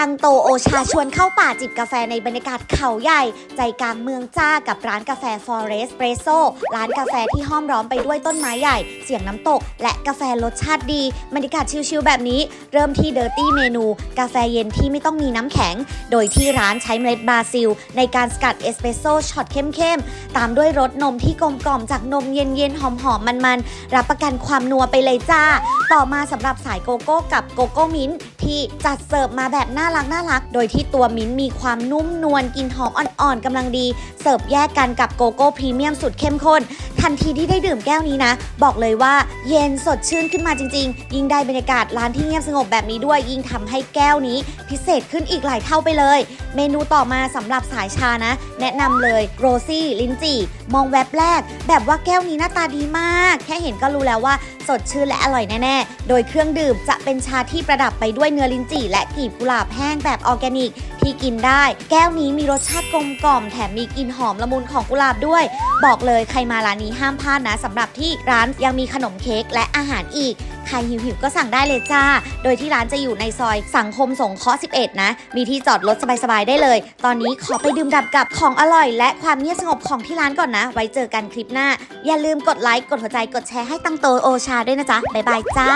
ตังโตโอชาชวนเข้าป่าจิบกาแฟในบรรยากาศเขาใหญ่ ใจกลางเมืองจ้ากับร้านกาแฟ Forest p r e s o ร้านกาแฟที่ห้อมล้อมไปด้วยต้นไม้ใหญ่ เสียงน้ำตก และกาแฟรสชาติดี บรรยากาศชิลๆแบบนี้ เริ่มที่เดอร์ตี้เมนู กาแฟเย็นที่ไม่ต้องมีน้ำแข็ง โดยที่ร้านใช้เมล็ดบราซิล ในการสกัดเอสเปรสโซ่ช็อตเข้มๆ ตามด้วยรสนมที่กลมกล่อมจากนมเย็นๆหอมๆมันๆ รับประกันความนัวไปเลยจ้า ต่อมาสำหรับสายโกโก้กับโกโก้มิ้นท์ที่จัดเสิร์ฟมาแบบน่ารักน่ารัก โดยที่ตัวมิ้นมีความนุ่มนวลกินหอมอ่อนๆกำลังดี เสิร์ฟแยกกันกับโกโก้พรีเมียมสุดเข้มข้น ทันทีที่ได้ดื่มแก้วนี้นะ บอกเลยว่าเย็นสดชื่นขึ้นมาจริง ๆ ยิ่งได้บรรยากาศร้านที่เงียบสงบแบบนี้ด้วย ยิ่งทำให้แก้วนี้ พิเศษขึ้นอีกหลายเท่าไปเลย เมนูต่อมาสำหรับสายชานะ แนะนำเลยโรซี่ลิ้นจี่มองแวบแรก แบบว่าแก้วนี้หน้าตาดีมาก แค่เห็นก็รู้แล้วว่าสดชื่นและอร่อยแน่ ๆ โดยเครื่องดื่มจะเป็นชาที่ประดับไปด้วยเนื้อลิ้นจี่และกลีบกุหลาบแห้งแบบออร์แกนิก ที่กินได้ แก้วนี้มีรสชาติกลมกล่อมแถมมีกลิ่นหอมละมุนของกุหลาบด้วย บอกเลยใครมาร้านนี้ห้ามพลาดนะสำหรับที่ร้านยังมีขนมเค้กและอาหารอีก ใครหิวๆก็สั่งได้เลยจ้า โดยที่ร้านจะอยู่ในซอยสังคมสงเคราะห์11 นะ มีที่จอดรถสบายๆได้เลย ตอนนี้ขอไปดื่มด่ำกับของอร่อย และความเงียบสงบของที่ร้านก่อนนะ ไว้เจอกันคลิปหน้า อย่าลืมกดไลค์ กดหัวใจ กดแชร์ให้ตังโตโอชาด้วยนะจ๊ะ บ๊ายบายจ้า